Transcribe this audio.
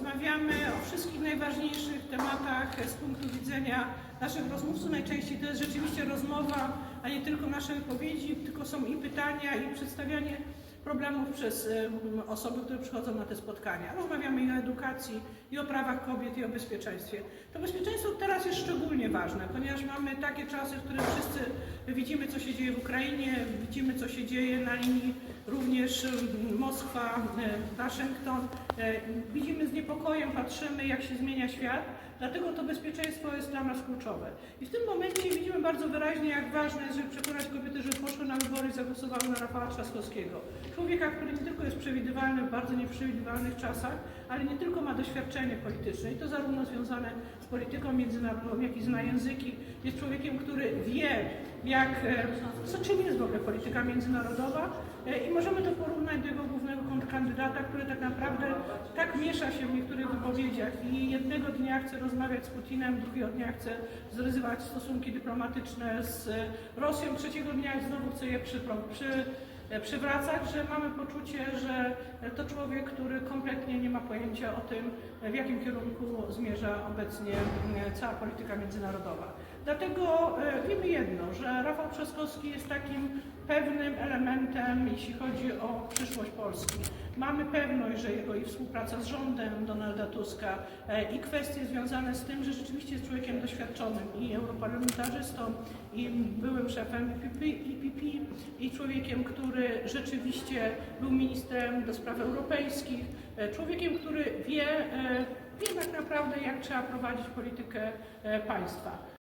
Rozmawiamy o wszystkich najważniejszych tematach z punktu widzenia naszych rozmówców. Najczęściej to jest rzeczywiście rozmowa, a nie tylko nasze wypowiedzi, tylko są i pytania, i przedstawianie problemów przez em, osoby, które przychodzą na te spotkania. Rozmawiamy i o edukacji, i o prawach kobiet, i o bezpieczeństwie. To bezpieczeństwo teraz jest szczególnie ważne, ponieważ mamy takie czasy, w których wszyscy widzimy, co się dzieje w Ukrainie, widzimy, co się dzieje na linii również em, Moskwa, e, Waszyngton. E, Widzimy z niepokojem, patrzymy, jak się zmienia świat. Dlatego to bezpieczeństwo jest dla nas kluczowe. I w tym momencie widzimy bardzo wyraźnie, jak ważne jest, żeby przekonać kobiety, żeby poszły na wybory i zagłosowały na Rafała Trzaskowskiego. Człowieka, który nie tylko jest przewidywalny w bardzo nieprzewidywalnych czasach, ale nie tylko ma doświadczenie polityczne i to zarówno związane z polityką międzynarodową, jak i zna języki. Jest człowiekiem, który wie, jak, e, co czym jest w ogóle polityka międzynarodowa e, i możemy to porównać do jego głównego kontrkandydata, który tak naprawdę tak miesza się w niektórych wypowiedziach i jednego dnia chce rozmawiać z Putinem, drugiego dnia chce zryzywać stosunki dyplomatyczne z Rosją, trzeciego dnia znowu chce je przypro- przy, e, przywracać, że mamy poczucie, że to człowiek, który kompletnie nie ma pojęcia o tym, w jakim kierunku zmierza obecnie cała polityka międzynarodowa. Dlatego e, wiemy jedno, że Rafał Trzaskowski jest takim pewnym elementem, jeśli chodzi o przyszłość Polski. Mamy pewność, że jego i współpraca z rządem Donalda Tuska e, i kwestie związane z tym, że rzeczywiście jest człowiekiem doświadczonym i europarlamentarzystą, i byłym szefem IPP i człowiekiem, który rzeczywiście był ministrem do spraw europejskich, e, człowiekiem, który wie, e, wie tak naprawdę, jak trzeba prowadzić politykę e, państwa.